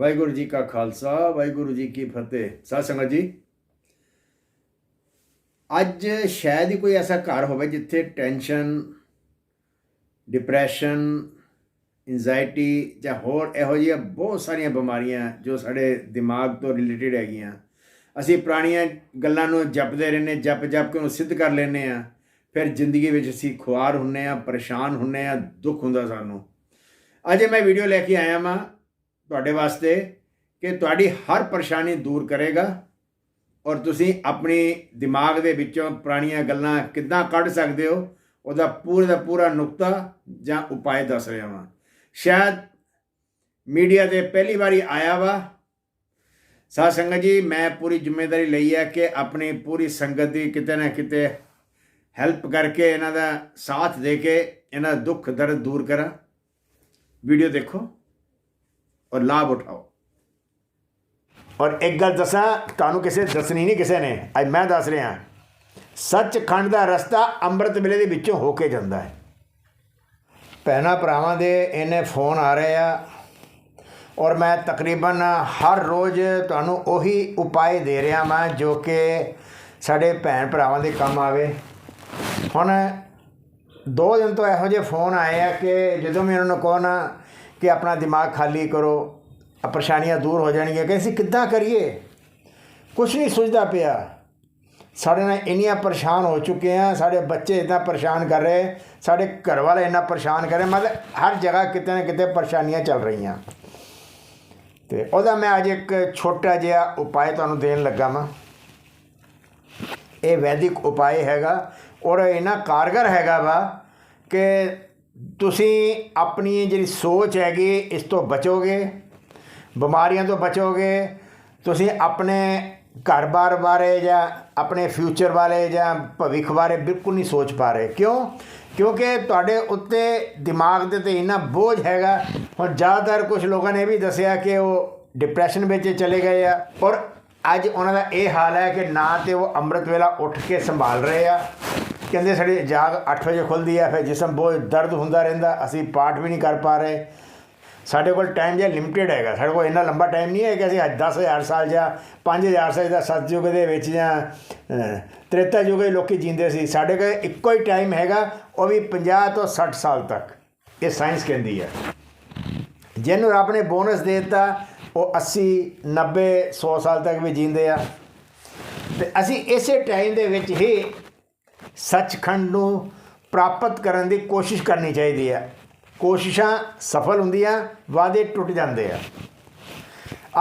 ਵਾਹਿਗੁਰੂ ਜੀ ਕਾ ਖਾਲਸਾ, ਵਾਹਿਗੁਰੂ ਜੀ ਕੀ ਫਤਿਹ। ਸਾਧ ਸੰਗਤ ਜੀ। ਅੱਜ ਸ਼ਾਇਦ ਹੀ ਕੋਈ ਐਸਾ ਘਰ ਹੋਵੇ ਜਿੱਥੇ ਟੈਨਸ਼ਨ, ਡਿਪਰੈਸ਼ਨ ਐਂਜ਼ਾਇਟੀ ਜਾਂ ਹੋਰ ਇਹੋ ਜਿਹੀਆਂ ਬਹੁਤ ਸਾਰੀਆਂ ਬਿਮਾਰੀਆਂ ਜੋ ਸਾਡੇ ਦਿਮਾਗ ਤੋਂ ਰਿਲੇਟਡ ਹੈਗੀਆਂ। ਅਸੀਂ ਪੁਰਾਣੀਆਂ ਗੱਲਾਂ ਨੂੰ ਜਪਦੇ ਰਹਿੰਦੇ, ਜਪ ਜਪ ਕੇ ਉਹਨੂੰ ਸਿੱਧ ਕਰ ਲੈਂਦੇ ਆ ਫਿਰ ਜ਼ਿੰਦਗੀ ਵਿੱਚ ਅਸੀਂ ਖੁਆਰ ਹੁੰਨੇ ਆ ਪਰੇਸ਼ਾਨ ਹੁੰਨੇ ਆ ਦੁੱਖ ਹੁੰਦਾ ਸਾਨੂੰ। ਅੱਜ ਮੈਂ ਵੀਡੀਓ ਲੈ ਕੇ ਆਇਆ ਮਾਂ ਤੁਹਾਡੇ ਵਾਸਤੇ ਕਿ ਤੁਹਾਡੀ ਹਰ ਪਰੇਸ਼ਾਨੀ ਦੂਰ ਕਰੇਗਾ ਔਰ ਤੁਸੀਂ ਆਪਣੀ ਦਿਮਾਗ ਦੇ ਵਿੱਚੋਂ ਪੁਰਾਣੀਆਂ ਗੱਲਾਂ ਕਿੱਦਾਂ ਕੱਢ ਸਕਦੇ ਹੋ, ਉਹਦਾ ਪੂਰਾ ਦਾ ਪੂਰਾ ਨੁਕਤਾ ਜਾਂ ਉਪਾਅ ਦੱਸ ਰਿਹਾ ਹਾਂ ਸ਼ਾਇਦ ਮੀਡੀਆ ਤੇ ਪਹਿਲੀ ਵਾਰੀ ਆਇਆ ਵਾ। ਸਾਧ ਸੰਗਤ ਜੀ, ਮੈਂ ਪੂਰੀ ਜ਼ਿੰਮੇਵਾਰੀ ਲਈ ਹੈ ਕਿ ਆਪਣੀ ਪੂਰੀ ਸੰਗਤ ਦੀ ਕਿਤੇ ਨਾ ਕਿਤੇ ਹੈਲਪ ਕਰਕੇ ਇਹਨਾਂ ਦਾ ਸਾਥ ਦੇ ਕੇ ਇਹਨਾਂ ਦਾ ਦੁੱਖ ਦਰਦ ਦੂਰ ਕਰਾਂ। ਵੀਡੀਓ ਦੇਖੋ। ਔਰ ਲਾਭ ਉਠਾਓ। ਔਰ ਇੱਕ ਗੱਲ ਦੱਸਾਂ, ਤੁਹਾਨੂੰ ਕਿਸੇ ਦੱਸਣੀ ਨਹੀਂ ਕਿਸੇ ਨੇ। ਅੱਜ ਮੈਂ ਦੱਸ ਰਿਹਾ। ਸੱਚਖੰਡ ਦਾ ਰਸਤਾ ਅੰਮ੍ਰਿਤ ਵੇਲੇ ਦੇ ਵਿੱਚੋਂ ਹੋ ਕੇ ਜਾਂਦਾ ਹੈ। ਭੈਣਾਂ ਭਰਾਵਾਂ ਦੇ ਇਹਨੇ ਫੋਨ ਆ ਰਹੇ ਆ ਔਰ ਮੈਂ ਤਕਰੀਬਨ ਹਰ ਰੋਜ਼ ਤੁਹਾਨੂੰ ਉਹੀ ਉਪਾਅ ਦੇ ਰਿਹਾ ਮੈਂ ਜੋ ਕਿ ਸਾਡੇ ਭੈਣ ਭਰਾਵਾਂ ਦੇ ਕੰਮ ਆਵੇ। ਹੁਣ ਦੋ ਦਿਨ ਤੋਂ ਇਹੋ ਜਿਹੇ ਫੋਨ ਆਏ ਆ ਕਿ ਜਦੋਂ ਮੈਂ ਉਹਨਾਂ ਨੂੰ ਕਹੋ ਕਿ ਆਪਣਾ ਦਿਮਾਗ ਖਾਲੀ ਕਰੋ ਆ ਪਰੇਸ਼ਾਨੀਆਂ ਦੂਰ ਹੋ ਜਾਣਗੀਆਂ ਕਿ ਅਸੀਂ ਕਿੱਦਾਂ ਕਰੀਏ? ਕੁਝ ਨਹੀਂ ਸੁਝਦਾ ਪਿਆ। ਸਾਡੇ ਨਾਲ ਇੰਨੀਆਂ ਪਰੇਸ਼ਾਨ ਹੋ ਚੁੱਕੇ ਆ ਸਾਡੇ ਬੱਚੇ ਇਦਾਂ ਪਰੇਸ਼ਾਨ ਕਰ ਰਹੇ, ਸਾਡੇ ਘਰ ਵਾਲੇ ਇੰਨਾ ਪਰੇਸ਼ਾਨ ਕਰ ਰਹੇ, ਮਤਲਬ ਹਰ ਜਗ੍ਹਾ ਕਿਤੇ ਨਾ ਕਿਤੇ ਪਰੇਸ਼ਾਨੀਆਂ ਚੱਲ ਰਹੀਆਂ। ਤੇ ਉਹਦਾ ਮੈਂ ਅੱਜ ਇੱਕ ਛੋਟਾ ਜਿਹਾ ਉਪਾਅ ਤੁਹਾਨੂੰ ਦੇਣ ਲੱਗਾ ਮੈਂ ਇਹ ਵੈਦਿਕ ਉਪਾਅ ਹੈਗਾ ਔਰ ਇਹਨਾਂ ਕਾਰਗਰ ਹੈਗਾ ਵਾ ਕਿ ਤੁਸੀਂ ਆਪਣੀ ਜਿਹੜੀ ਸੋਚ ਹੈਗੀ, ਇਸ ਤੋਂ ਬਚੋਗੇ, ਬਿਮਾਰੀਆਂ ਤੋਂ ਬਚੋਗੇ, ਤੁਸੀਂ ਆਪਣੇ ਘਰ-ਬਾਰ ਬਾਰੇ ਜਾਂ ਆਪਣੇ ਫਿਊਚਰ ਬਾਰੇ ਜਾਂ ਭਵਿੱਖ ਬਾਰੇ ਬਿਲਕੁਲ ਨਹੀਂ ਸੋਚ ਪਾ ਰਹੇ। ਕਿਉਂ? ਕਿਉਂਕਿ ਤੁਹਾਡੇ ਉੱਤੇ ਦਿਮਾਗ ਦੇ ਤੇ ਇੰਨਾ ਬੋਝ ਹੈਗਾ। ਹੁਣ ਜ਼ਿਆਦਾਤਰ ਕੁਝ ਲੋਕਾਂ ਨੇ ਇਹ ਵੀ ਦੱਸਿਆ ਕਿ ਉਹ ਡਿਪਰੈਸ਼ਨ ਵਿੱਚ ਚਲੇ ਗਏ ਆ। ਔਰ ਅੱਜ ਉਹਨਾਂ ਦਾ ਇਹ ਹਾਲ ਹੈ ਕਿ ਨਾ ਤੇ ਉਹ ਅੰਮ੍ਰਿਤ ਵੇਲਾ ਉੱਠ ਕੇ ਸੰਭਾਲ ਰਹੇ ਆ। ਕਹਿੰਦੇ ਸਾਡੀ ਜਾਗ 8 ਵਜੇ ਖੁੱਲਦੀ ਹੈ ਫਿਰ ਜਿਸਮ ਬਹੁਤ ਦਰਦ ਹੁੰਦਾ ਰਹਿੰਦਾ, ਅਸੀਂ ਪਾਠ ਵੀ ਨਹੀਂ ਕਰ ਪਾ ਰਹੇ। ਸਾਡੇ ਕੋਲ ਟਾਈਮ ਜਿਹਾ ਲਿਮਟਿਡ ਹੈਗਾ। ਸਾਡੇ ਕੋਲ ਇੰਨਾ ਲੰਬਾ ਟਾਈਮ ਨਹੀਂ ਹੈ ਕਿ ਅਸੀਂ ਅੱਜ 10000 ਸਾਲ ਜਾਂ 5000 ਸਾਲ ਦਾ ਸਤਯੁਗ ਦੇ ਵਿੱਚ ਜਾਂ ਤ੍ਰੇਤਾ ਯੁਗ ਦੇ ਲੋਕੀ ਜੀਂਦੇ ਸੀ। ਸਾਡੇ ਕੋਲ ਇੱਕੋ ਹੀ ਟਾਈਮ ਹੈਗਾ, ਉਹ ਵੀ 50 ਤੋਂ 60 ਸਾਲ ਤੱਕ। ਇਹ ਸਾਇੰਸ ਕਹਿੰਦੀ ਹੈ। ਜਿਹਨੂੰ ਰੱਬ ਨੇ ਬੋਨਸ ਦੇ ਦਿੱਤਾ, ਉਹ 80 90 100 ਸਾਲ ਤੱਕ ਵੀ ਜੀਂਦੇ ਆ। ਤੇ ਅਸੀਂ ਇਸੇ ਟਾਈਮ ਦੇ ਵਿੱਚ ਹੀ ਸੱਚਖੰਡ ਨੂੰ ਪ੍ਰਾਪਤ ਕਰਨ ਦੀ ਕੋਸ਼ਿਸ਼ ਕਰਨੀ ਚਾਹੀਦੀ ਹੈ। ਕੋਸ਼ਿਸ਼ਾਂ ਸਫਲ ਹੁੰਦੀਆਂ, ਵਾਅਦੇ ਟੁੱਟ ਜਾਂਦੇ ਆ।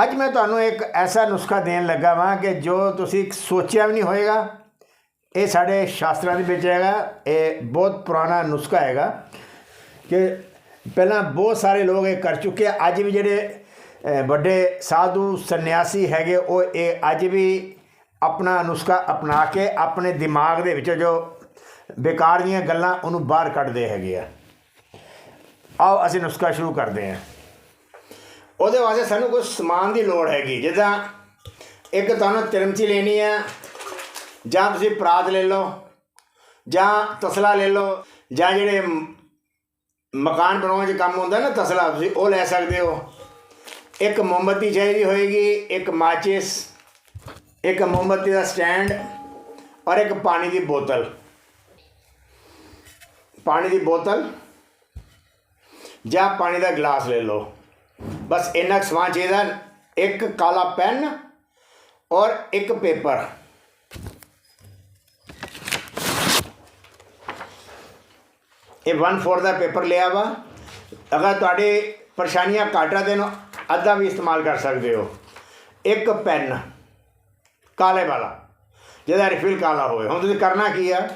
ਅੱਜ ਮੈਂ ਤੁਹਾਨੂੰ ਇੱਕ ਐਸਾ ਨੁਸਖਾ ਦੇਣ ਲੱਗਾ ਵਾਂ ਕਿ ਜੋ ਤੁਸੀਂ ਸੋਚਿਆ ਵੀ ਨਹੀਂ ਹੋਏਗਾ। ਇਹ ਸਾਡੇ ਸ਼ਾਸਤਰਾਂ ਦੇ ਵਿੱਚ ਹੈਗਾ। ਇਹ ਬਹੁਤ ਪੁਰਾਣਾ ਨੁਸਖਾ ਹੈਗਾ ਕਿ ਪਹਿਲਾਂ ਬਹੁਤ ਸਾਰੇ ਲੋਕ ਇਹ ਕਰ ਚੁੱਕੇ ਆ। ਅੱਜ ਵੀ ਜਿਹੜੇ ਵੱਡੇ ਸਾਧੂ, ਸੰਨਿਆਸੀ ਹੈਗੇ, ਉਹ ਇਹ ਅੱਜ ਵੀ ਆਪਣਾ ਨੁਸਖਾ ਅਪਣਾ ਕੇ ਆਪਣੇ ਦਿਮਾਗ ਦੇ ਵਿੱਚ ਜੋ ਬੇਕਾਰ ਦੀਆਂ ਗੱਲਾਂ ਉਹਨੂੰ ਬਾਹਰ ਕੱਢਦੇ ਹੈਗੇ ਆ। ਆਓ ਅਸੀਂ ਨੁਸਖਾ ਸ਼ੁਰੂ ਕਰਦੇ ਹਾਂ। ਉਹਦੇ ਵਾਸਤੇ ਸਾਨੂੰ ਕੁਝ ਸਮਾਨ ਦੀ ਲੋੜ ਹੈਗੀ, ਜਿੱਦਾਂ ਇੱਕ ਤੁਹਾਨੂੰ ਤਿਰਮਚੀ ਲੈਣੀ ਹੈ ਜਾਂ ਤੁਸੀਂ ਪਰਾਤ ਲੈ ਲਓ, ਜਾਂ ਤਸਲਾ ਲੈ ਲਓ, ਜਾਂ ਜਿਹੜੇ ਮਕਾਨ ਬਣਾਉਣ 'ਚ ਕੰਮ ਹੁੰਦਾ ਨਾ ਤਸਲਾ, ਤੁਸੀਂ ਉਹ ਲੈ ਸਕਦੇ ਹੋ। ਇੱਕ ਮੋਮਬੱਤੀ ਚਾਹੀਦੀ ਹੋਏਗੀ, ਇੱਕ ਮਾਚਿਸ ਇੱਕ ਮੋਮਬੱਤੀ ਦਾ ਸਟੈਂਡ ਔਰ ਇੱਕ ਪਾਣੀ ਦੀ ਬੋਤਲ। ਪਾਣੀ ਦੀ ਬੋਤਲ ਜਾਂ ਪਾਣੀ ਦਾ ਗਲਾਸ ਲੈ ਲਓ। ਬਸ ਇੰਨਾ ਕੁ ਸਮਾਨ ਚਾਹੀਦਾ, ਇੱਕ ਕਾਲਾ ਪੈਨ ਔਰ ਇੱਕ ਪੇਪਰ। ਇਹ 1/4 ਦਾ ਪੇਪਰ ਲਿਆ ਵਾ। ਅਗਰ ਤੁਹਾਡੇ ਪਰੇਸ਼ਾਨੀਆਂ ਘਾਟਾ ਦੇ ਨੂੰ ਅੱਧਾ ਵੀ ਇਸਤੇਮਾਲ ਕਰ ਸਕਦੇ ਹੋ। ਇੱਕ ਪੈਨ। ਕਾਲੇ ਵਾਲਾ, ਜਿਹਦਾ ਰਿਫਿਲ ਕਾਲਾ ਹੋਵੇ। ਹੁਣ ਤੁਸੀਂ ਕਰਨਾ ਕੀ ਆ?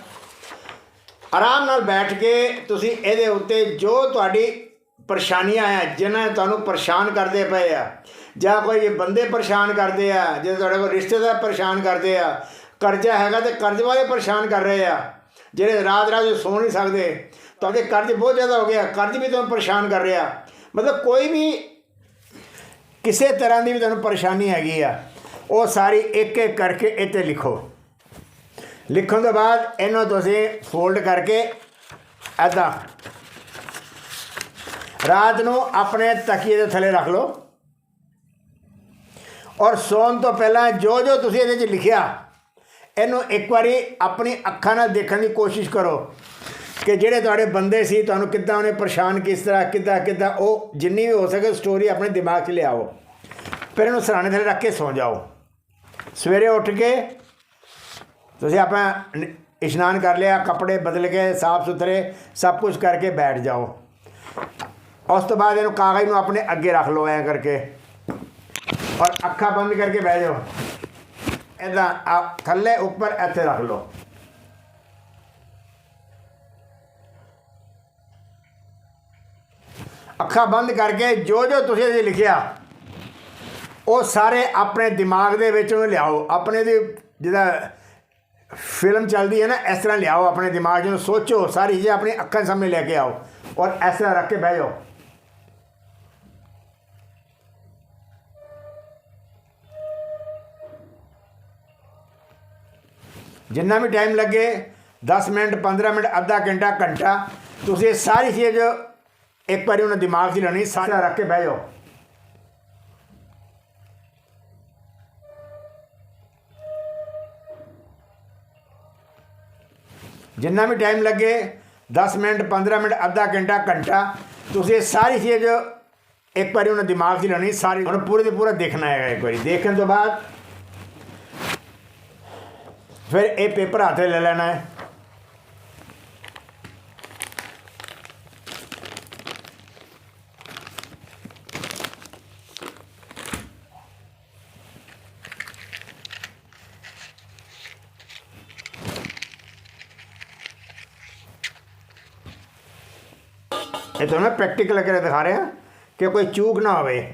ਆਰਾਮ ਨਾਲ ਬੈਠ ਕੇ ਤੁਸੀਂ ਇਹਦੇ ਉੱਤੇ ਜੋ ਤੁਹਾਡੀ ਪਰੇਸ਼ਾਨੀਆਂ ਆ ਜਿਨ੍ਹਾਂ ਤੁਹਾਨੂੰ ਪਰੇਸ਼ਾਨ ਕਰਦੇ ਪਏ ਆ, ਜਾਂ ਕੋਈ ਬੰਦੇ ਪਰੇਸ਼ਾਨ ਕਰਦੇ ਆ, ਜੇ ਤੁਹਾਡੇ ਕੋਲ ਰਿਸ਼ਤੇਦਾਰ ਪਰੇਸ਼ਾਨ ਕਰਦੇ ਆ, ਕਰਜ਼ਾ ਹੈਗਾ ਤੇ ਕਰਜ਼ ਵਾਲੇ ਪਰੇਸ਼ਾਨ ਕਰ ਰਹੇ ਆ, ਜਿਹੜੇ ਰਾਤ ਰਾਤ ਸੌ ਨਹੀਂ ਸਕਦੇ, ਤੁਹਾਡੇ ਕਰਜ਼ ਬਹੁਤ ਜ਼ਿਆਦਾ ਹੋ ਗਿਆ ਕਰਜ਼ ਵੀ ਤੁਹਾਨੂੰ ਪਰੇਸ਼ਾਨ ਕਰ ਰਿਹਾ ਮਤਲਬ ਕੋਈ ਵੀ ਕਿਸੇ ਤਰ੍ਹਾਂ ਦੀ ਵੀ ਤੁਹਾਨੂੰ ਪਰੇਸ਼ਾਨੀ ਹੈਗੀ ਆ। ਉਹ ਸਾਰੀ ਇੱਕ ਇੱਕ ਕਰਕੇ ਇੱਥੇ ਲਿਖੋ। ਲਿਖਣ ਤੋਂ ਬਾਅਦ ਇਹਨੂੰ ਤੁਸੀਂ ਫੋਲਡ ਕਰਕੇ ਐਦਾਂ ਰਾਤ ਨੂੰ ਆਪਣੇ ਤਕੀਏ ਦੇ ਥੱਲੇ ਰੱਖ ਲਓ। ਔਰ ਸੌਣ ਤੋਂ ਪਹਿਲਾਂ ਜੋ ਜੋ ਤੁਸੀਂ ਇਹਦੇ 'ਚ ਲਿਖਿਆ, ਇਹਨੂੰ ਇੱਕ ਵਾਰੀ ਆਪਣੀ ਅੱਖਾਂ ਨਾਲ ਦੇਖਣ ਦੀ ਕੋਸ਼ਿਸ਼ ਕਰੋ ਕਿ ਜਿਹੜੇ ਤੁਹਾਡੇ ਬੰਦੇ ਸੀ, ਤੁਹਾਨੂੰ ਕਿੱਦਾਂ ਉਹਨੇ ਪਰੇਸ਼ਾਨ ਕਿਸ ਤਰ੍ਹਾਂ, ਕਿੱਦਾਂ ਕਿੱਦਾਂ, ਉਹ ਜਿੰਨੀ ਵੀ ਹੋ ਸਕੇ ਸਟੋਰੀ ਆਪਣੇ ਦਿਮਾਗ 'ਚ ਲਿਆਓ। ਫਿਰ ਇਹਨੂੰ ਸਰਾਣੇ ਥੱਲੇ ਰੱਖ ਕੇ ਸੌਂ ਜਾਓ। ਸਵੇਰੇ ਉੱਠ ਕੇ ਤੁਸੀਂ ਆਪਾਂ ਇਸ਼ਨਾਨ ਕਰ ਲਿਆ, ਕੱਪੜੇ ਬਦਲ ਕੇ, ਸਾਫ਼ ਸੁਥਰੇ, ਸਭ ਕੁਝ ਕਰਕੇ ਬੈਠ ਜਾਓ। ਉਸ ਤੋਂ ਬਾਅਦ ਇਹਨੂੰ ਕਾਗਜ਼ ਨੂੰ ਆਪਣੇ ਅੱਗੇ ਰੱਖ ਲਓ ਐ ਕਰਕੇ। ਔਰ ਅੱਖਾਂ ਬੰਦ ਕਰਕੇ ਬਹਿ ਜਾਓ। ਇਦਾਂ ਆ ਥੱਲੇ, ਉੱਪਰ ਇੱਥੇ ਰੱਖ ਲਓ। ਅੱਖਾਂ ਬੰਦ ਕਰਕੇ ਜੋ ਜੋ ਤੁਸੀਂ ਇਹਦੇ ਲਿਖਿਆ ਉਹ ਸਾਰੇ ਆਪਣੇ ਦਿਮਾਗ ਦੇ ਵਿੱਚ ਉਹਨੂੰ ਲਿਆਓ। ਆਪਣੇ ਦੀ ਜਿਹਦਾ ਫਿਲਮ ਚੱਲਦੀ ਹੈ ਨਾ, ਇਸ ਤਰ੍ਹਾਂ ਲਿਆਓ ਆਪਣੇ ਦਿਮਾਗ 'ਚ ਨੂੰ ਸੋਚੋ, ਸਾਰੀ ਚੀਜ਼ਾਂ ਆਪਣੀ ਅੱਖਾਂ ਸਾਹਮਣੇ ਲੈ ਕੇ ਆਓ ਔਰ ਇਸ ਤਰ੍ਹਾਂ ਰੱਖ ਕੇ ਬਹਿ ਜਾਓ। ਜਿੰਨਾ ਵੀ ਟਾਈਮ ਲੱਗੇ 10 ਮਿੰਟ 15 ਮਿੰਟ, ਅੱਧਾ ਘੰਟਾ ਘੰਟਾ, ਤੁਸੀਂ ਇਹ ਸਾਰੀ ਚੀਜ਼ ਇੱਕ ਵਾਰੀ ਉਹਨਾਂ ਦਿਮਾਗ 'ਚ ਲੈਣੀ, ਸਾਰਾ ਰੱਖ ਕੇ ਬਹਿ ਜਾਓ। ਜਿੰਨਾ ਵੀ ਟਾਈਮ ਲੱਗੇ 10 ਮਿੰਟ 15 ਮਿੰਟ, ਅੱਧਾ ਘੰਟਾ ਘੰਟਾ, ਤੁਸੀਂ ਇਹ ਸਾਰੀ ਚੀਜ਼ ਇੱਕ ਵਾਰੀ ਉਹਨਾਂ ਦਿਮਾਗ 'ਚ ਲੈਣੀ, ਸਾਰੀ ਹੁਣ ਪੂਰੇ ਦੇ ਪੂਰਾ ਦੇਖਣਾ ਹੈਗਾ ਇੱਕ ਵਾਰੀ। ਦੇਖਣ ਤੋਂ ਬਾਅਦ ਫਿਰ ਇਹ ਪੇਪਰ ਹੱਥ ਲੈ ਲੈਣਾ ਹੈ। ਇਹ ਤੁਹਾਨੂੰ ਮੈਂ ਪ੍ਰੈਕਟੀਕਲ ਕਰਕੇ ਦਿਖਾ ਰਿਹਾ ਕਿ ਕੋਈ ਚੂਕ ਨਾ ਹੋਵੇ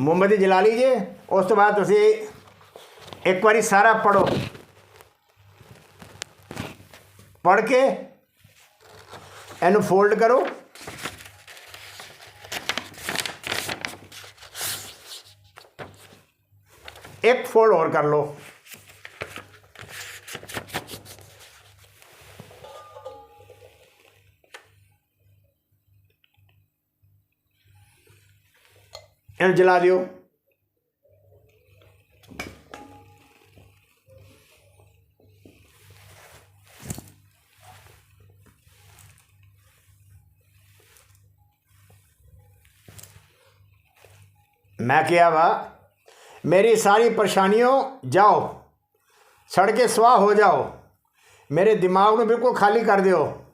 ਮੋਮਬੱਤੀ ਜਲਾ ਲੀਜੇ ਉਸ ਤੋਂ ਬਾਅਦ ਤੁਸੀਂ ਇੱਕ ਵਾਰੀ ਸਾਰਾ ਪੜੋ ਪੜ ਕੇ ਇਹਨੂੰ ਫੋਲਡ ਕਰੋ ਇੱਕ ਫੋਲਡ ਹੋਰ ਕਰ ਲਓ ਇਹਨੂੰ ਜਲਾ ਦਿਓ ਮੈਂ ਕਿਹਾ ਵਾ, ਮੇਰੀ ਸਾਰੀ ਪਰੇਸ਼ਾਨੀਆਂ ਜਾਓ ਸੜ ਕੇ ਸਵਾਹ ਹੋ ਜਾਓ। ਮੇਰੇ ਦਿਮਾਗ ਨੂੰ ਬਿਲਕੁਲ ਖਾਲੀ ਕਰ ਦਿਓ।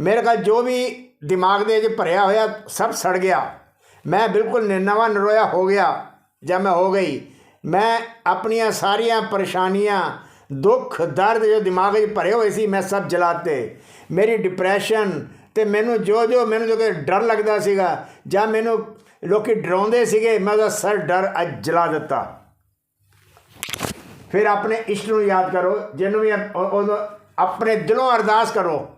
ਮੇਰੇ ਕੋਲ ਜੋ ਵੀ ਦਿਮਾਗ ਦੇ ਵਿੱਚ ਭਰਿਆ ਹੋਇਆ ਸਭ ਸੜ ਗਿਆ। ਮੈਂ ਬਿਲਕੁਲ ਨਿਰਨਵਾ ਨਰੋਇਆ ਹੋ ਗਿਆ, ਜਾਂ ਮੈਂ ਹੋ ਗਈ। ਮੈਂ ਆਪਣੀਆਂ ਸਾਰੀਆਂ ਪਰੇਸ਼ਾਨੀਆਂ, ਦੁੱਖ, ਦਰਦ ਜੋ ਦਿਮਾਗ ਵਿੱਚ ਭਰੇ ਹੋਏ ਸੀ, ਮੈਂ ਸਭ ਜਲਾਤੇ। ਮੇਰੀ ਡਿਪਰੈਸ਼ਨ ਤੇ ਮੈਨੂੰ ਜੋ ਜੋ ਮੈਨੂੰ ਜੋ ਕਿ ਡਰ ਲੱਗਦਾ ਸੀਗਾ, ਜਾਂ ਮੈਨੂੰ ਲੋਕੀ ਡਰਾਉਂਦੇ ਸੀਗੇ, ਮੈਂ ਉਹਦਾ ਸਰ ਡਰ ਅੱਜ ਜਲਾ ਦਿੱਤਾ। ਫਿਰ ਆਪਣੇ ਇਸ਼ਟ ਨੂੰ ਯਾਦ ਕਰੋ, ਜਿਹਨੂੰ ਵੀ ਆਪਣੇ ਦਿਲੋਂ ਅਰਦਾਸ ਕਰੋ।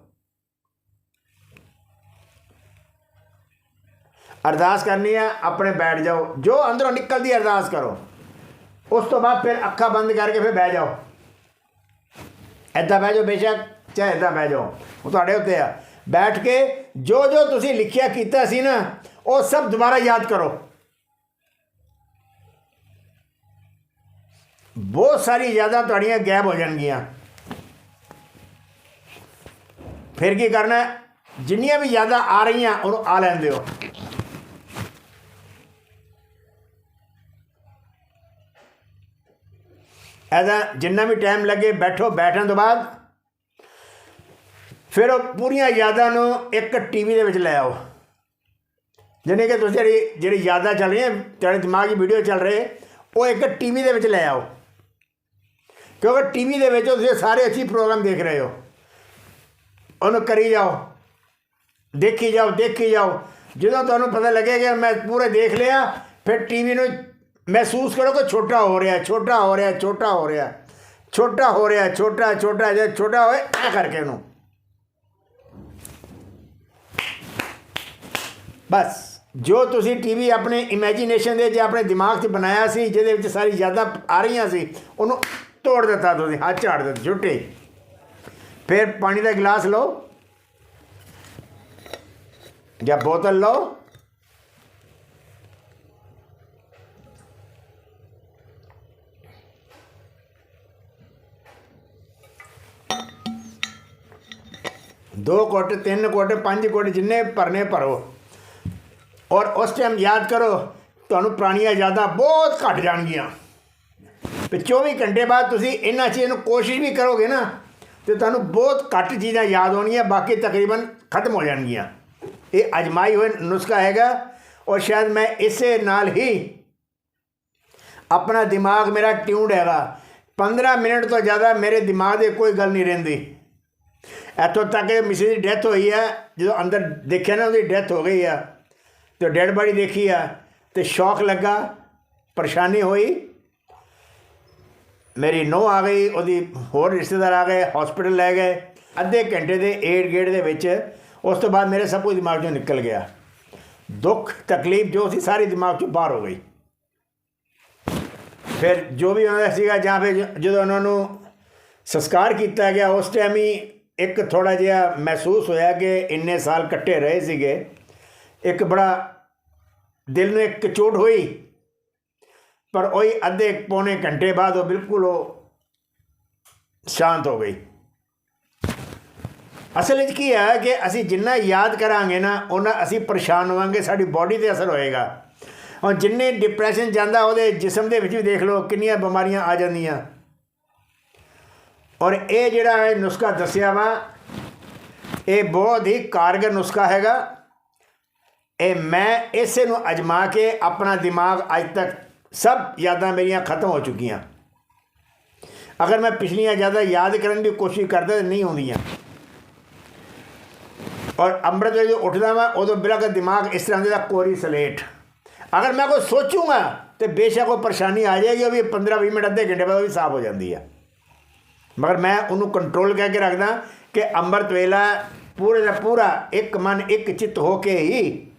ਅਰਦਾਸ ਕਰਨੀ ਹੈ ਆਪਣੇ ਬੈਠ ਜਾਓ। ਜੋ ਅੰਦਰੋਂ ਨਿਕਲਦੀ ਅਰਦਾਸ ਕਰੋ। ਉਸ ਤੋਂ ਬਾਅਦ ਫਿਰ ਅੱਖਾਂ ਬੰਦ ਕਰਕੇ ਫਿਰ ਬਹਿ ਜਾਓ। ਐਦਾਂ ਬਹਿ ਜਾਓ ਬੇਸ਼ੱਕ, ਚਾਹੇ ਐਦਾਂ ਬਹਿ ਜਾਓ। ਉਹ ਤੁਹਾਡੇ ਉੱਤੇ ਆ। ਬੈਠ ਕੇ ਜੋ ਜੋ ਤੁਸੀਂ ਲਿਖਿਆ ਕੀਤਾ ਸੀ ਨਾ ਉਹ ਸਭ ਦੁਬਾਰਾ ਯਾਦ ਕਰੋ। ਬਹੁਤ ਸਾਰੀ ਯਾਦਾਂ ਤੁਹਾਡੀਆਂ ਗਾਇਬ ਹੋ ਜਾਣਗੀਆਂ। ਫਿਰ ਕੀ ਕਰਨਾ ਜਿੰਨੀਆਂ ਵੀ ਯਾਦਾਂ ਆ ਰਹੀਆਂ, ਉਹਨੂੰ ਆ ਲੈਣ ਦਿਓ। ਐਦਾ ਜਿੰਨਾ ਵੀ ਟਾਈਮ ਲੱਗੇ, ਬੈਠੋ, ਬੈਠਣ ਤੋਂ ਬਾਅਦ ਫਿਰ ਉਹ ਪੂਰੀਆਂ ਯਾਦਾਂ ਨੂੰ ਇੱਕ ਟੀਵੀ ਦੇ ਵਿੱਚ ਲੈ ਆਓ। ਯਾਨੀ ਕਿ ਤੁਸੀਂ ਜਿਹੜੀ ਜਿਹੜੀ ਯਾਦਾਂ ਚੱਲ ਰਹੀਆਂ ਤੇਰੇ ਦਿਮਾਗ 'ਚ ਵੀਡੀਓ ਚੱਲ ਰਹੇ, ਉਹ ਇੱਕ ਟੀਵੀ ਦੇ ਵਿੱਚ ਲੈ ਆਓ। ਕਿਉਂਕਿ ਟੀਵੀ ਦੇ ਵਿੱਚ ਤੁਸੀਂ ਸਾਰੇ ਅੱਛੀ ਪ੍ਰੋਗਰਾਮ ਦੇਖ ਰਹੇ ਹੋ। ਉਹਨੂੰ ਕਰੀ ਜਾਓ। ਦੇਖੀ ਜਾਓ ਦੇਖੀ ਜਾਓ। ਜਦੋਂ ਤੁਹਾਨੂੰ ਪਤਾ ਲੱਗੇਗਾ ਮੈਂ ਪੂਰੇ ਦੇਖ ਲਿਆ, ਫਿਰ ਟੀਵੀ ਨੂੰ ਮਹਿਸੂਸ ਕਰੋ ਕਿ ਛੋਟਾ ਹੋ ਰਿਹਾ, ਛੋਟਾ ਹੋ ਰਿਹਾ, ਛੋਟਾ ਹੋ ਰਿਹਾ। ਛੋਟਾ ਹੋ ਰਿਹਾ, ਛੋਟਾ ਛੋਟਾ, ਜੇ ਛੋਟਾ ਹੋਏ ਐ ਕਰਕੇ ਉਹਨੂੰ। ਬਸ। ਜੋ ਤੁਸੀਂ ਟੀਵੀ ਆਪਣੇ ਇਮੇਜਿਨੇਸ਼ਨ ਦੇ, ਜੇ ਆਪਣੇ ਦਿਮਾਗ 'ਚ ਬਣਾਇਆ ਸੀ, ਜਿਹਦੇ ਵਿੱਚ ਸਾਰੀ ਯਾਦਾਂ ਆ ਰਹੀਆਂ ਸੀ, ਉਹਨੂੰ ਤੋੜ ਦਿੱਤਾ ਤੁਸੀਂ, ਹੱਥ ਝਾੜ ਦਿੱਤੇ ਝੁੱਟੇ ਫਿਰ ਪਾਣੀ ਦਾ ਗਲਾਸ ਲਓ, ਜਾਂ ਬੋਤਲ ਲਓ। ਦੋ ਘੁੱਟ, ਤਿੰਨ ਘੁੱਟ, ਪੰਜ ਘੁੱਟ, ਜਿੰਨੇ ਭਰਨੇ ਭਰੋ। ਔਰ ਉਸ ਟਾਈਮ ਯਾਦ ਕਰੋ, ਤੁਹਾਨੂੰ ਪੁਰਾਣੀਆਂ ਯਾਦਾਂ ਬਹੁਤ ਘਟ ਜਾਣਗੀਆਂ। ਤੇ 24 ਘੰਟੇ ਬਾਅਦ ਤੁਸੀਂ ਇਹਨਾਂ ਚੀਜ਼ਾਂ ਨੂੰ ਕੋਸ਼ਿਸ਼ ਵੀ ਕਰੋਗੇ ਨਾ, ਤੇ ਤੁਹਾਨੂੰ ਬਹੁਤ ਘੱਟ ਚੀਜ਼ਾਂ ਯਾਦ ਹੋਣਗੀਆਂ, ਬਾਕੀ ਤਕਰੀਬਨ ਖਤਮ ਹੋ ਜਾਣਗੀਆਂ। ਇਹ ਅਜਮਾਈ ਹੋਏ ਨੁਸਖਾ ਹੈਗਾ, ਔਰ ਸ਼ਾਇਦ ਮੈਂ ਇਸੇ ਨਾਲ ਹੀ ਆਪਣਾ ਦਿਮਾਗ ਮੇਰਾ ਟਿਊਨਡ ਹੈਗਾ। 15 ਮਿੰਟ ਤੋਂ ਜ਼ਿਆਦਾ ਮੇਰੇ ਦਿਮਾਗ ਦੇ ਕੋਈ ਗੱਲ ਨਹੀਂ ਰਹਿੰਦੀ। ਇੱਥੋਂ ਤੱਕ ਕਿ ਮਿਸਿਸ ਦੀ ਡੈਥ ਹੋਈ ਹੈ, ਜਦੋਂ ਅੰਦਰ ਦੇਖਿਆ ਨਾ ਉਹਦੀ ਡੈਥ ਹੋ ਗਈ ਆ। ਤੇ ਡੈਡ ਬਾਡੀ ਦੇਖੀ ਆ ਤੇ ਸ਼ੌਕ ਲੱਗਾ, ਪਰੇਸ਼ਾਨੀ ਹੋਈ। ਮੇਰੀ ਨੋ ਆ ਗਈ, ਉਹਦੀ ਹੋਰ ਰਿਸ਼ਤੇਦਾਰ ਆ ਗਏ ਹਸਪੀਟਲ ਲੈ ਗਏ। ਅੱਧੇ ਘੰਟੇ ਦੇ ਏਡ ਗੇੜ ਦੇ ਵਿੱਚ ਉਸ ਤੋਂ ਬਾਅਦ ਮੇਰੇ ਸਭ ਕੁਝ ਦਿਮਾਗ ਚੋਂ ਨਿਕਲ ਗਿਆ। ਦੁੱਖ, ਤਕਲੀਫ ਜੋ ਸੀ, ਸਾਰੀ ਦਿਮਾਗ ਚੋਂ ਬਾਹਰ ਹੋ ਗਈ। ਫਿਰ ਜੋ ਵੀ ਉਹਨਾਂ ਦਾ ਸੀਗਾ, ਜਾਂ ਫਿਰ ਜਦੋਂ ਉਹਨਾਂ ਨੂੰ ਸੰਸਕਾਰ ਕੀਤਾ ਗਿਆ, ਉਸ ਟਾਈਮ ਹੀ ਇੱਕ ਥੋੜਾ ਜਿਹਾ ਮਹਿਸੂਸ ਹੋਇਆ ਕਿ ਇੰਨੇ ਸਾਲ ਕੱਟੇ ਰਹੇ ਸੀਗੇ। ਇੱਕ ਬੜਾ ਦਿਲ ਨੂੰ ਇੱਕ ਚੋਟ ਹੋਈ, ਪਰ ਉਹੀ ਅੱਧੇ ਪੌਣੇ ਘੰਟੇ ਬਾਅਦ ਉਹ ਬਿਲਕੁਲ ਉਹ ਸ਼ਾਂਤ ਹੋ ਗਈ। ਅਸਲ ਵਿੱਚ ਕੀ ਹੈ ਕਿ ਅਸੀਂ ਜਿੰਨਾ ਯਾਦ ਕਰਾਂਗੇ ਨਾ ਉਹਨਾਂ ਅਸੀਂ ਪਰੇਸ਼ਾਨ ਹੋਵਾਂਗੇ, ਸਾਡੀ ਬਾਡੀ ਤੇ ਅਸਰ ਹੋਏਗਾ। ਔਰ ਜਿੰਨੇ ਡਿਪਰੈਸ਼ਨ ਜਾਂਦਾ, ਉਹਦੇ ਜਿਸਮ ਦੇ ਵਿੱਚ ਵੀ ਦੇਖ ਲਓ ਕਿੰਨੀਆਂ ਬਿਮਾਰੀਆਂ ਆ ਜਾਂਦੀਆਂ। ਔਰ ਇਹ ਜਿਹੜਾ ਇਹ ਨੁਸਖਾ ਦੱਸਿਆ ਵਾ, ਇਹ ਬਹੁਤ ਹੀ ਕਾਰਗਰ ਨੁਸਖਾ ਹੈਗਾ। ਇਹ ਮੈਂ ਇਸੇ ਨੂੰ ਅਜਮਾ ਕੇ ਆਪਣਾ ਦਿਮਾਗ ਅੱਜ ਤੱਕ ਸਭ ਯਾਦਾਂ ਮੇਰੀਆਂ ਖਤਮ ਹੋ ਚੁੱਕੀਆਂ। ਅਗਰ ਮੈਂ ਪਿਛਲੀਆਂ ਜ਼ਿਆਦਾ ਯਾਦ ਕਰਨ ਦੀ ਕੋਸ਼ਿਸ਼ ਕਰਦਾ ਤਾਂ ਨਹੀਂ ਹੁੰਦੀਆਂ ਔਰ ਅੰਮ੍ਰਿਤ ਵੇਲੇ ਜਦੋਂ ਉੱਠਦਾ ਵਾਂ, ਉਦੋਂ ਬਿਲਕੁਲ ਦਿਮਾਗ ਇਸ ਤਰ੍ਹਾਂ ਦੇ ਦਾ ਕੋਰੀ ਸਲੇਟ। ਅਗਰ ਮੈਂ ਕੋਈ ਸੋਚੂਗਾ ਤੇ ਬੇਸ਼ੱਕ ਉਹ ਪਰੇਸ਼ਾਨੀ ਆ ਜਾਏਗੀ, ਉਹ ਵੀ 15 20 ਮਿੰਟ, ਅੱਧੇ ਘੰਟੇ ਬਾਅਦ ਉਹ ਵੀ ਸਾਫ਼ ਹੋ ਜਾਂਦੀ ਆ। ਮਗਰ ਮੈਂ ਉਹਨੂੰ ਕੰਟਰੋਲ ਕਰਕੇ ਰੱਖਦਾ ਕਿ ਅੰਮ੍ਰਿਤ ਵੇਲਾ ਪੂਰੇ ਦਾ ਪੂਰਾ ਇੱਕ ਮਨ ਇੱਕ ਚਿੱਤ ਹੋ ਕੇ ਹੀ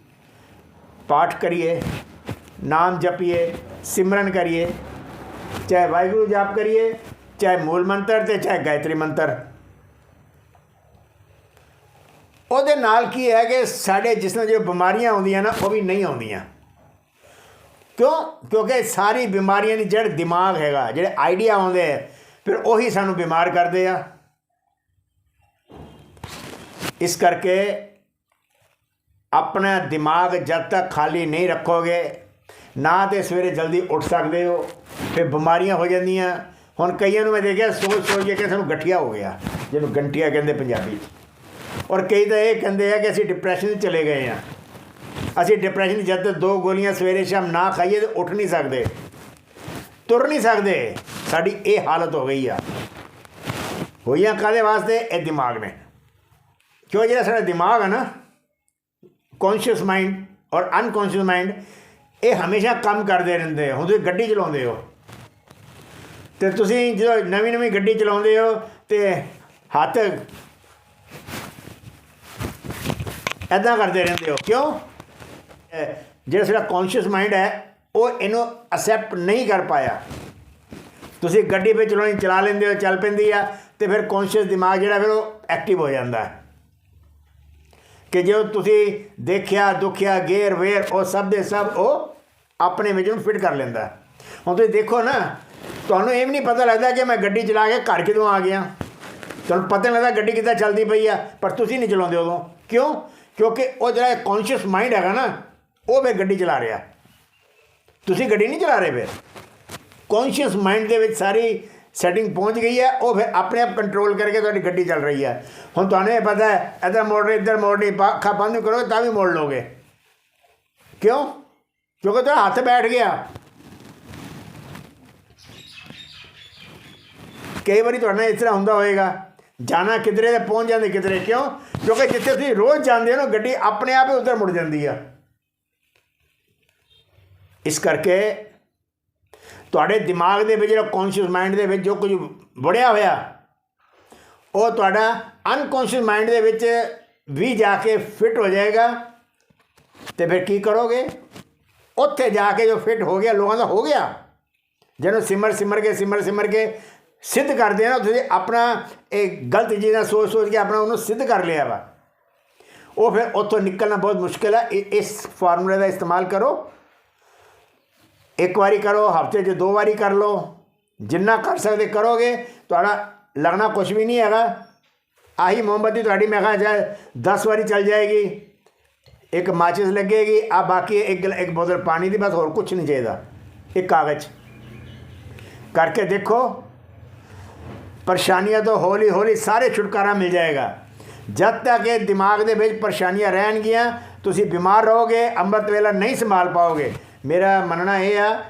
ਪਾਠ ਕਰੀਏ, ਨਾਮ ਜਪੀਏ, ਸਿਮਰਨ ਕਰੀਏ, ਚਾਹੇ ਵਾਹਿਗੁਰੂ ਜਾਪ ਕਰੀਏ, ਚਾਹੇ ਮੂਲ ਮੰਤਰ ਤੇ ਚਾਹੇ ਗਾਇਤਰੀ ਮੰਤਰ। ਉਹਦੇ ਨਾਲ ਕੀ ਹੈ ਕਿ ਸਾਡੇ ਜਿਸ ਨਾਲ ਜੋ ਬਿਮਾਰੀਆਂ ਆਉਂਦੀਆਂ ਨਾ, ਉਹ ਵੀ ਨਹੀਂ ਆਉਂਦੀਆਂ। ਕਿਉਂ? ਕਿਉਂਕਿ ਸਾਰੀ ਬਿਮਾਰੀਆਂ ਦੀ ਜੜ ਦਿਮਾਗ ਹੈਗਾ, ਜਿਹੜੇ ਆਈਡੀਆ ਆਉਂਦੇ ਆ, ਫਿਰ ਉਹੀ ਸਾਨੂੰ ਬਿਮਾਰ ਕਰਦੇ ਆ। ਇਸ ਕਰਕੇ ਆਪਣਾ ਦਿਮਾਗ ਜਦ ਤੱਕ ਖਾਲੀ ਨਹੀਂ ਰੱਖੋਗੇ, ਨਾ ਤੇ ਸਵੇਰੇ ਜਲਦੀ ਉੱਠ ਸਕਦੇ ਹੋ, ਫਿਰ ਬਿਮਾਰੀਆਂ ਹੋ ਜਾਂਦੀਆਂ। ਹੁਣ ਕਈਆਂ ਨੂੰ ਮੈਂ ਦੇਖਿਆ ਸੋਚ ਸੋਚ ਕੇ ਸਾਨੂੰ ਗਠੀਆ ਹੋ ਗਿਆ, ਜਿਹਨੂੰ ਗੰਟੀਆ ਕਹਿੰਦੇ ਪੰਜਾਬੀ। 'ਚ ਔਰ ਕਈ ਤਾਂ ਇਹ ਕਹਿੰਦੇ ਆ ਕਿ ਅਸੀਂ ਡਿਪਰੈਸ਼ਨ 'ਚ ਚਲੇ ਗਏ ਆ ਅਸੀਂ ਡਿਪਰੈਸ਼ਨ 'ਚ ਜਦ ਤੱਕ ਦੋ ਗੋਲੀਆਂ ਸਵੇਰੇ ਸ਼ਾਮ ਨਾ ਖਾਈਏ ਤੇ ਉੱਠ ਨਹੀਂ ਸਕਦੇ, ਤੁਰ ਨਹੀਂ ਸਕਦੇ, ਸਾਡੀ ਇਹ ਹਾਲਤ ਹੋ ਗਈ ਆ। ਹੋਈਆਂ ਕਾਦੇ ਵਾਸਤੇ? ਇਹ ਦਿਮਾਗ ਨੇ। ਕਿਉਂ ਜਿਹੜਾ ਸਾਡਾ ਦਿਮਾਗ ਹੈ ਨਾ ਕੌਨਸ਼ੀਅਸ ਮਾਈਂਡ ਔਰ ਅਨਕੌਨਸ਼ੀਅਸ ਮਾਈਂਡ ਇਹ ਹਮੇਸ਼ਾ ਕੰਮ ਕਰਦੇ ਰਹਿੰਦੇ ਆ। ਹੁਣ ਤੁਸੀਂ ਗੱਡੀ ਚਲਾਉਂਦੇ ਹੋ। ਤੇ ਤੁਸੀਂ ਜਦੋਂ ਨਵੀਂ ਨਵੀਂ ਗੱਡੀ ਚਲਾਉਂਦੇ ਹੋ ਤੇ ਹੱਥ ਐਦਾਂ ਕਰਦੇ ਰਹਿੰਦੇ ਹੋ। ਕਿਉਂ? ਜਿਹੜਾ ਸਾਡਾ ਕੌਨਸ਼ੀਅਸ ਮਾਈਂਡ ਹੈ, ਉਹ ਇਹਨੂੰ ਅਸੈਪਟ ਨਹੀਂ ਕਰ ਪਾਇਆ। ਤੁਸੀਂ ਗੱਡੀ ਵਿੱਚ ਚਲਾਉਣੀ, ਚਲਾ ਲੈਂਦੇ ਹੋ, ਚੱਲ ਪੈਂਦੀ ਆ ਤੇ ਫਿਰ ਕੌਨਸ਼ੀਅਸ ਦਿਮਾਗ ਜਿਹੜਾ ਫਿਰ ਉਹ ਐਕਟਿਵ ਹੋ ਜਾਂਦਾ। ਹੈ ਕਿ ਜੋ ਤੁਸੀਂ ਦੇਖਿਆ, ਦੁਖਿਆ ਗੇਰ ਵੇਰ ਉਹ ਸਭ ਦੇ ਸਭ ਉਹ ਆਪਣੇ ਵਿੱਚ ਨੂੰ ਫਿੱਟ ਕਰ ਲੈਂਦਾ। ਹੁਣ ਤੁਸੀਂ ਦੇਖੋ ਨਾ, ਤੁਹਾਨੂੰ ਇਹ ਵੀ ਨਹੀਂ ਪਤਾ ਲੱਗਦਾ ਕਿ ਮੈਂ ਗੱਡੀ ਚਲਾ ਕੇ ਘਰ ਕਿਦੋਂ ਆ ਗਿਆ। ਤੁਹਾਨੂੰ ਪਤਾ ਨਹੀਂ ਲੱਗਦਾ ਗੱਡੀ ਕਿੱਦਾਂ ਚੱਲਦੀ ਪਈ ਆ, ਪਰ ਤੁਸੀਂ ਨਹੀਂ ਚਲਾਉਂਦੇ ਉਦੋਂ। ਕਿਉਂ? ਕਿਉਂਕਿ ਉਹ ਜਿਹੜਾ ਕੌਨਸ਼ੀਅਸ ਮਾਈਂਡ ਹੈਗਾ ਨਾ, ਉਹ ਵੇ ਗੱਡੀ ਚਲਾ ਰਿਹਾ। ਤੁਸੀਂ ਗੱਡੀ ਨਹੀਂ ਚਲਾ ਰਹੇ ਫਿਰ। ਕੌਨਸ਼ੀਅਸ ਮਾਈਂਡ ਦੇ ਵਿੱਚ ਸਾਰੀ ਸੈਟਿੰਗ ਪਹੁੰਚ ਗਈ ਹੈ, ਉਹ ਫਿਰ ਆਪਣੇ ਆਪ ਕੰਟਰੋਲ ਕਰਕੇ ਤੁਹਾਡੀ ਗੱਡੀ ਚੱਲ ਰਹੀ ਹੈ। ਹੁਣ ਤੁਹਾਨੂੰ ਇਹ ਪਤਾ ਹੈ, ਇੱਧਰ ਮੋੜ ਰਹੇ ਇੱਧਰ ਮੋੜਨੀ ਅੱਖਾਂ ਬੰਦ ਕਰੋ, ਤਾਂ ਵੀ ਮੋੜ ਲਓਗੇ। ਕਿਉਂ? ਕਿਉਂਕਿ ਤੁਹਾਡਾ ਹੱਥ ਬੈਠ ਗਿਆ। ਕਈ ਵਾਰੀ ਤੁਹਾਡੇ ਨਾਲ ਇਸ ਤਰ੍ਹਾਂ ਹੁੰਦਾ ਹੋਏਗਾ, ਜਾਣਾ ਕਿਧਰੇ ਤੇ ਪਹੁੰਚ ਜਾਂਦੇ ਕਿਧਰੇ, ਕਿਉਂ? ਕਿਉਂਕਿ ਜਿੱਥੇ ਤੁਸੀਂ ਰੋਜ਼ ਜਾਂਦੇ ਹੋ ਨਾ, ਗੱਡੀ ਆਪਣੇ ਆਪ ਹੀ ਉੱਧਰ ਮੁੜ ਜਾਂਦੀ ਆ। ਇਸ ਕਰਕੇ ਤੁਹਾਡੇ ਦਿਮਾਗ ਦੇ ਵਿੱਚ, ਜਿਹੜਾ ਕੌਨਸ਼ੀਅਸ ਮਾਈਂਡ ਦੇ ਵਿੱਚ ਜੋ ਕੁਝ ਵੜਿਆ ਹੋਇਆ, ਉਹ ਤੁਹਾਡਾ ਅਨਕੌਨਸ਼ੀਅਸ ਮਾਈਂਡ ਦੇ ਵਿੱਚ ਵੀ ਜਾ ਕੇ ਫਿੱਟ ਹੋ ਜਾਏਗਾ। ਤੇ ਫਿਰ ਕੀ ਕਰੋਗੇ? ਉੱਥੇ ਜਾ ਕੇ ਜੋ ਫਿੱਟ ਹੋ ਗਿਆ, ਲੋਕਾਂ ਦਾ ਹੋ ਗਿਆ। ਜਿਹਨੂੰ ਸਿਮਰ ਸਿਮਰ ਕੇ, ਸਿਮਰ ਸਿਮਰ ਕੇ ਸਿੱਧ ਕਰਦੇ ਆ ਨਾ, ਤੁਸੀਂ ਆਪਣਾ ਇਹ ਗਲਤ ਚੀਜ਼ਾਂ ਸੋਚ ਸੋਚ ਕੇ ਆਪਣਾ ਉਹਨੂੰ ਸਿੱਧ ਕਰ ਲਿਆ ਵਾ। ਉਹ ਫਿਰ ਉੱਥੋਂ ਨਿਕਲਣਾ ਬਹੁਤ ਮੁਸ਼ਕਿਲ ਹੈ ਇ- ਇਸ ਫਾਰਮੂਲੇ ਦਾ ਇਸਤੇਮਾਲ ਕਰੋ। ਇੱਕ ਵਾਰੀ ਕਰੋ ਹਫ਼ਤੇ 'ਚ ਦੋ ਵਾਰੀ ਕਰ ਲਓ ਜਿੰਨਾ ਕਰ ਸਕਦੇ ਕਰੋਗੇ ਤੁਹਾਡਾ ਲੱਗਣਾ ਕੁਝ ਵੀ ਨਹੀਂ ਹੈਗਾ ਆਹੀ ਮੋਮਬੱਤੀ ਤੁਹਾਡੀ ਮੈਂ ਕਹਾਂ ਚਾਹੇ 10 ਵਾਰੀ ਚੱਲ ਜਾਏਗੀ ਇੱਕ ਮਾਚਿਸ ਲੱਗੇਗੀ ਆ ਬਾਕੀ ਇੱਕ ਇੱਕ ਬੋਤਲ ਪਾਣੀ ਦੀ ਬਸ ਹੋਰ ਕੁਝ ਨਹੀਂ ਚਾਹੀਦਾ ਇੱਕ ਕਾਗਜ਼ ਕਰਕੇ ਦੇਖੋ ਪਰੇਸ਼ਾਨੀਆਂ ਤੋਂ ਹੌਲੀ ਹੌਲੀ ਸਾਰੇ ਛੁਟਕਾਰਾ ਮਿਲ ਜਾਏਗਾ ਜਦ ਤੱਕ ਇਹ ਦਿਮਾਗ ਦੇ ਵਿੱਚ ਪਰੇਸ਼ਾਨੀਆਂ ਰਹਿਣਗੀਆਂ ਤੁਸੀਂ ਬਿਮਾਰ ਰਹੋਗੇ ਅੰਮ੍ਰਿਤ ਵੇਲਾ ਨਹੀਂ ਸੰਭਾਲ ਪਾਓਗੇ ਮੇਰਾ ਮੰਨਣਾ ਇਹ ਆ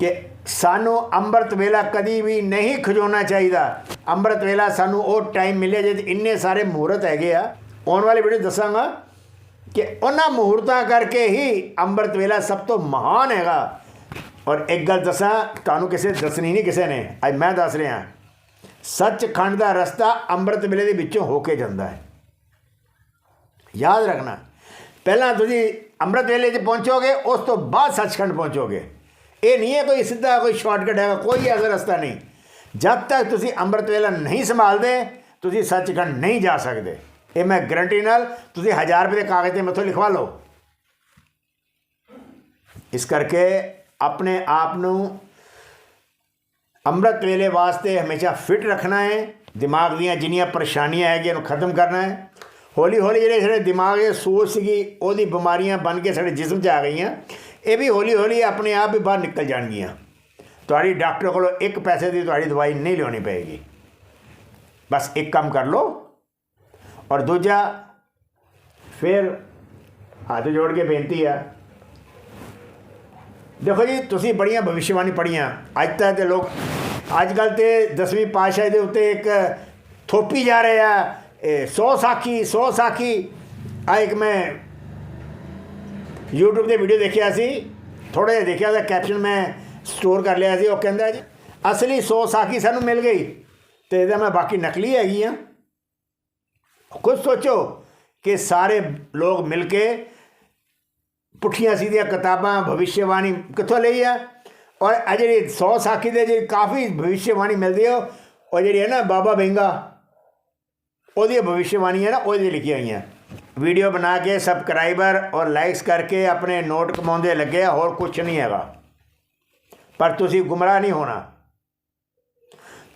ਕਿ ਸਾਨੂੰ ਅੰਮ੍ਰਿਤ ਵੇਲਾ ਕਦੀ ਵੀ ਨਹੀਂ ਖਜੋਣਾ ਚਾਹੀਦਾ। ਅੰਮ੍ਰਿਤ ਵੇਲਾ ਸਾਨੂੰ ਉਹ ਟਾਈਮ ਮਿਲਿਆ ਜਦ ਇੰਨੇ ਸਾਰੇ ਮਹੂਰਤ ਹੈਗੇ ਆ। ਆਉਣ ਵਾਲੇ ਵੀਡੀਓ ਦੱਸਾਂਗਾ ਕਿ ਉਹਨਾਂ ਮਹੂਰਤਾਂ ਕਰਕੇ ਹੀ ਅੰਮ੍ਰਿਤ ਵੇਲਾ ਸਭ ਤੋਂ ਮਹਾਨ ਹੈਗਾ। ਔਰ ਇੱਕ ਗੱਲ ਦੱਸਾਂ, ਤੁਹਾਨੂੰ ਕਿਸੇ ਦੱਸਣੀ ਨਹੀਂ ਕਿਸੇ ਨੇ। ਅੱਜ ਮੈਂ ਦੱਸ ਰਿਹਾ। ਸੱਚਖੰਡ ਦਾ ਰਸਤਾ ਅੰਮ੍ਰਿਤ ਵੇਲੇ ਦੇ ਵਿੱਚੋਂ ਹੋ ਕੇ ਜਾਂਦਾ ਹੈ। ਯਾਦ ਰੱਖਣਾ। ਪਹਿਲਾਂ ਤੁਸੀਂ ਅੰਮ੍ਰਿਤ ਵੇਲੇ 'ਚ ਪਹੁੰਚੋਗੇ, ਉਸ ਤੋਂ ਬਾਅਦ ਸੱਚਖੰਡ ਪਹੁੰਚੋਗੇ। ਇਹ ਨਹੀਂ ਹੈ ਕੋਈ ਸਿੱਧਾ ਕੋਈ ਸ਼ਾਰਟਕਟ ਹੈਗਾ, ਕੋਈ ਐਸਾ ਰਸਤਾ ਨਹੀਂ। ਜਦ ਤੱਕ ਤੁਸੀਂ ਅੰਮ੍ਰਿਤ ਵੇਲਾ ਨਹੀਂ ਸੰਭਾਲਦੇ, ਤੁਸੀਂ ਸੱਚਖੰਡ ਨਹੀਂ ਜਾ ਸਕਦੇ। ਇਹ ਮੈਂ ਗਰੰਟੀ ਨਾਲ ਤੁਸੀਂ 1000 ਰੁਪਏ ਦੇ ਕਾਗਜ਼ ਤੇ ਮੈਥੋਂ ਲਿਖਵਾ ਲਓ। ਇਸ ਕਰਕੇ ਆਪਣੇ ਆਪ ਨੂੰ ਅੰਮ੍ਰਿਤ ਵੇਲੇ ਵਾਸਤੇ ਹਮੇਸ਼ਾ ਫਿਟ ਰੱਖਣਾ ਹੈ। ਦਿਮਾਗ ਦੀਆਂ ਜਿੰਨੀਆਂ ਪਰੇਸ਼ਾਨੀਆਂ ਹੈਗੀਆਂ ਨੂੰ ਖਤਮ ਕਰਨਾ ਹੈ। ਹੌਲੀ ਹੌਲੀ ਜਿਹੜੇ ਸਾਡੇ ਦਿਮਾਗ ਦੇ ਸੋਚ ਸੀਗੀ, ਉਹਦੀ ਬਿਮਾਰੀਆਂ ਬਣ ਕੇ ਸਾਡੇ ਜਿਸਮ 'ਚ ਆ ਗਈਆਂ। ਇਹ ਵੀ ਹੌਲੀ ਹੌਲੀ ਆਪਣੇ ਆਪ ਹੀ ਬਾਹਰ ਨਿਕਲ ਜਾਣਗੀਆਂ। ਤੁਹਾਡੀ ਡਾਕਟਰ ਕੋਲੋਂ ਇੱਕ ਪੈਸੇ ਦੀ ਤੁਹਾਡੀ ਦਵਾਈ ਨਹੀਂ ਲਿਆਉਣੀ ਪਏਗੀ। ਬਸ ਇੱਕ ਕੰਮ ਕਰ ਲਓ। ਔਰ ਦੂਜਾ, ਫਿਰ ਹੱਥ ਜੋੜ ਕੇ ਬੇਨਤੀ ਆ। ਦੇਖੋ ਜੀ, ਤੁਸੀਂ ਬੜੀਆਂ ਭਵਿਸ਼ਵਾਣੀ ਪੜੀਆਂ ਅੱਜ ਤੱਕ ਤੇ ਲੋਕ, ਅੱਜ ਕੱਲ ਤੇ 10ਵੀਂ ਪਾਤਸ਼ਾਹੀ ਦੇ ਉੱਤੇ ਇੱਕ ਥੋਪੀ ਜਾ ਰਹੇ ਆ। 100 ਸਾਖੀ 100 ਸਾਖੀ ਆ ਇੱਕ ਮੈਂ YouTube ਤੇ ਵੀਡੀਓ ਦੇਖਿਆ ਸੀ। ਥੋੜਾ ਜਿਹਾ ਦੇਖਿਆ, ਉਹਦਾ ਕੈਪਸ਼ਨ ਮੈਂ ਸਟੋਰ ਕਰ ਲਿਆ ਸੀ, ਉਹ ਕਹਿੰਦਾ ਜੀ, ਅਸਲੀ 100 ਸਾਖੀ ਸਾਨੂੰ ਮਿਲ ਗਈ ਤੇ ਇਹਦਾ ਮੈਂ ਬਾਕੀ ਨਕਲੀ ਹੈਗੀ ਆ। ਕੁਝ ਸੋਚੋ ਕਿ ਸਾਰੇ ਲੋਕ ਮਿਲ ਕੇ ਪੁੱਠੀਆਂ ਸਿੱਧੀਆਂ ਕਿਤਾਬਾਂ ਭਵਿਸ਼ਯਵਾਣੀ ਕਿੱਥੋਂ ਲਈ ਆ? ਔਰ ਇਹ ਜਿਹੜੀ 100 ਸਾਖੀ ਦੇ ਜਿਹੜੀ ਕਾਫੀ ਭਵਿਸ਼ਯਵਾਣੀ ਮਿਲਦੀ ਹੈ ਉਹ ਜਿਹੜੀ ਹੈ ਨਾ ਬਾਬਾ ਬੈਂਗਾ ਉਹਦੀ ਭਵਿਸ਼ਯਵਾਣੀ ਹੈ ਨਾ ਉਹਦੇ ਲਿਖੀਆਂ ਹੋਈਆਂ ਵੀਡੀਓ ਬਣਾ ਕੇ ਸਬਸਕ੍ਰਾਈਬਰ ਔਰ ਲਾਈਕਸ ਕਰਕੇ ਆਪਣੇ ਨੋਟ ਕਮਾਉਂਦੇ ਲੱਗੇ ਆ ਹੋਰ ਕੁਝ ਨਹੀਂ ਹੈਗਾ ਪਰ ਤੁਸੀਂ ਗੁੰਮਰਾਹ ਨਹੀਂ ਹੋਣਾ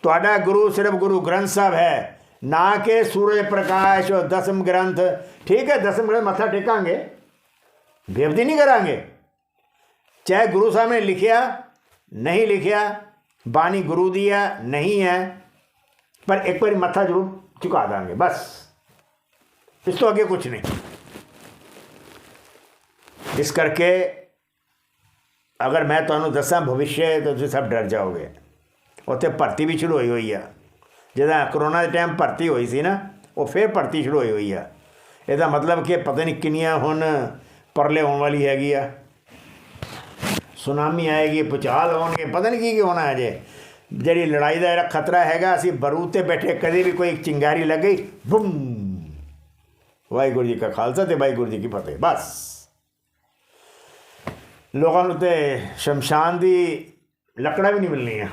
ਤੁਹਾਡਾ ਗੁਰੂ ਸਿਰਫ ਗੁਰੂ ਗ੍ਰੰਥ ਸਾਹਿਬ ਹੈ ਨਾ ਕਿ ਸੂਰਜ ਪ੍ਰਕਾਸ਼ ਔਰ ਦਸਮ ਗ੍ਰੰਥ ਠੀਕ ਹੈ ਦਸਮ ਗ੍ਰੰਥ ਮੱਥਾ ਟੇਕਾਂਗੇ ਬੇਵਦੀ ਨਹੀਂ ਕਰਾਂਗੇ ਚਾਹੇ ਗੁਰੂ ਸਾਹਿਬ ਨੇ ਲਿਖਿਆ ਨਹੀਂ ਲਿਖਿਆ ਬਾਣੀ ਗੁਰੂ ਦੀ ਹੈ ਨਹੀਂ ਹੈ ਪਰ ਇੱਕ ਵਾਰੀ ਮੱਥਾ ਜ਼ਰੂਰ ਝੁਕਾ ਦਾਂਗੇ ਬਸ ਇਸ ਤੋਂ ਅੱਗੇ ਕੁਝ ਨਹੀਂ ਇਸ ਕਰਕੇ ਅਗਰ ਮੈਂ ਤੁਹਾਨੂੰ ਦੱਸਾਂ ਭਵਿੱਖ ਤਾਂ ਤੁਸੀਂ ਸਭ ਡਰ ਜਾਓਗੇ ਉੱਥੇ ਭਰਤੀ ਵੀ ਸ਼ੁਰੂ ਹੋਈ ਹੋਈ ਆ ਜਿਹਦਾ ਕਰੋਨਾ ਦੇ ਟਾਈਮ ਭਰਤੀ ਹੋਈ ਸੀ ਨਾ ਉਹ ਫਿਰ ਭਰਤੀ ਸ਼ੁਰੂ ਹੋਈ ਹੋਈ ਆ ਇਹਦਾ ਮਤਲਬ ਕਿ ਪਤਾ ਨਹੀਂ ਕਿੰਨੀਆਂ ਹੁਣ ਪਰਲੇ ਹੋਣ ਵਾਲੀ ਹੈਗੀ ਆ ਸੁਨਾਮੀ ਆਏਗੀ ਭੁਚਾਲ ਹੋਣਗੇ ਪਤਾ ਨਹੀਂ ਕੀ ਕੀ ਹੋਣਾ ਹੈ ਜੇ ਜਿਹੜੀ ਲੜਾਈ ਦਾ ਜਿਹੜਾ ਖਤਰਾ ਹੈਗਾ, ਅਸੀਂ ਬਰੂਦ ਤੇ ਬੈਠੇ, ਕਦੇ ਵੀ ਕੋਈ ਚਿੰਗਾਰੀ ਲੱਗ ਗਈ ਬੁੰਮ! ਵਾਹਿਗੁਰੂ ਜੀ ਕਾ ਖਾਲਸਾ ਤੇ ਵਾਹਿਗੁਰੂ ਜੀ ਕੀ ਫਤਿਹ। ਬਸ। ਲੋਕਾਂ ਨੂੰ ਤੇ ਸ਼ਮਸ਼ਾਨ ਦੀ ਲੱਕੜਾਂ ਵੀ ਨਹੀਂ ਮਿਲਣੀਆਂ।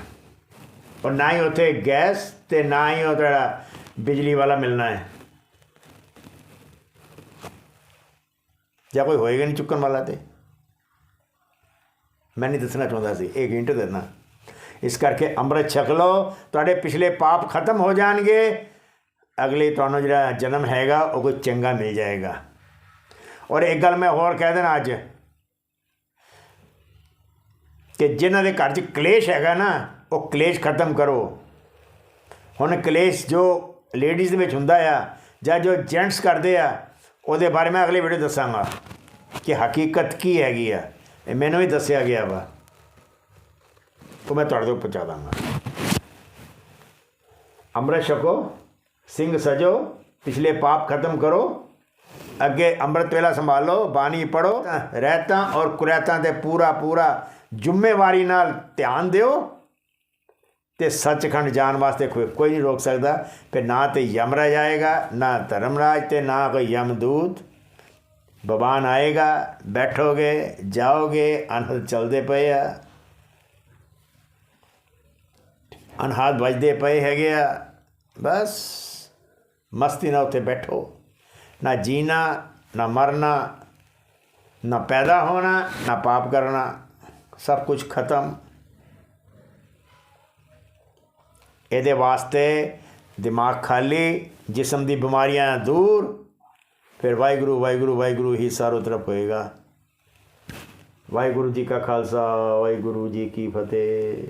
ਔਰ ਨਾ ਹੀ ਉੱਥੇ ਗੈਸ ਤੇ ਨਾ ਹੀ ਉਹ ਜਿਹੜਾ ਬਿਜਲੀ ਵਾਲਾ ਮਿਲਣਾ ਹੈ। ਜਾਂ ਕੋਈ ਹੋਏਗਾ ਨਹੀਂ ਚੁੱਕਣ ਵਾਲਾ ਤੇ? ਮੈਂ ਨਹੀਂ ਦੱਸਣਾ ਚਾਹੁੰਦਾ ਸੀ ਇਹ ਹਿੰਟ ਦੇਣਾ ਇਸ ਕਰਕੇ ਅੰਮ੍ਰਿਤ ਛਕ ਲਓ। ਤੁਹਾਡੇ ਪਿਛਲੇ ਪਾਪ ਖਤਮ ਹੋ ਜਾਣਗੇ। ਅਗਲੇ ਤੁਹਾਨੂੰ ਜਿਹੜਾ ਜਨਮ ਹੈਗਾ, ਉਹ ਕੋਈ ਚੰਗਾ ਮਿਲ ਜਾਏਗਾ। ਔਰ ਇੱਕ ਗੱਲ ਮੈਂ ਹੋਰ ਕਹਿ ਦੇਣਾ ਅੱਜ, ਕਿ ਜਿਨ੍ਹਾਂ ਦੇ ਘਰ 'ਚ ਕਲੇਸ਼ ਹੈਗਾ ਨਾ, ਉਹ ਕਲੇਸ਼ ਖਤਮ ਕਰੋ। ਹੁਣ ਕਲੇਸ਼ ਜੋ ਲੇਡੀਜ਼ ਦੇ ਵਿੱਚ ਹੁੰਦਾ ਆ, ਜਾਂ ਜੋ ਜੈਂਟਸ ਕਰਦੇ ਆ, ਉਹਦੇ ਬਾਰੇ ਮੈਂ ਅਗਲੇ ਵੀਡੀਓ ਦੱਸਾਂਗਾ ਕਿ ਹਕੀਕਤ ਕੀ ਹੈਗੀ ਆ। ਇਹ ਮੈਨੂੰ ਵੀ ਦੱਸਿਆ ਗਿਆ ਵਾ। ਉਹ ਮੈਂ ਤੁਹਾਡੇ ਤੱਕ ਪਹੁੰਚਾ ਦਾਂਗਾ। ਅੰਮ੍ਰਿਤ ਛਕੋ, ਸਿੰਘ ਸਜੋ, ਪਿਛਲੇ ਪਾਪ ਖਤਮ ਕਰੋ, ਅੱਗੇ ਅੰਮ੍ਰਿਤ ਵੇਲਾ ਸੰਭਾਲੋ, ਬਾਣੀ ਪੜੋ ਰਹਿਤਾਂ ਔਰ ਕੁਰੈਤਾਂ ਤੇ ਪੂਰਾ ਪੂਰਾ ਜ਼ਿੰਮੇਵਾਰੀ ਨਾਲ ਧਿਆਨ ਦਿਓ ਤੇ ਸੱਚਖੰਡ ਜਾਣ ਵਾਸਤੇ ਕੋਈ ਕੋਈ ਨਹੀਂ ਰੋਕ ਸਕਦਾ ਕਿ ਨਾ ਤੇ ਯਮਰਾਜ ਆਏਗਾ ਨਾ ਧਰਮਰਾਜ ਤੇ ਨਾ ਕੋਈ ਯਮਦੂਤ ਭਗਵਾਨ ਆਏਗਾ, ਬੈਠੋਗੇ, ਜਾਓਗੇ, ਅਨਹਦ ਚਲਦੇ ਪਏ ਆ। ਅਨਹਾਦ ਵੱਜਦੇ ਪਏ ਹੈਗੇ ਆ। ਬਸ ਮਸਤੀ ਨਾਲ ਉੱਥੇ ਬੈਠੋ। ਨਾ ਜੀਣਾ, ਨਾ ਮਰਨਾ, ਨਾ ਪੈਦਾ ਹੋਣਾ, ਨਾ ਪਾਪ ਕਰਨਾ। ਸਭ ਕੁਝ ਖਤਮ। ਇਹਦੇ ਵਾਸਤੇ ਦਿਮਾਗ ਖਾਲੀ, ਜਿਸਮ ਦੀ ਬਿਮਾਰੀਆਂ ਦੂਰ, ਫਿਰ ਵਾਹਿਗੁਰੂ ਵਾਹਿਗੁਰੂ ਵਾਹਿਗੁਰੂ ਹੀ ਸਾਰੋ ਤਰਫ ਹੋਏਗਾ। ਵਾਹਿਗੁਰੂ ਜੀ ਕਾ ਖਾਲਸਾ, ਵਾਹਿਗੁਰੂ ਜੀ ਕੀ ਫਤਿਹ।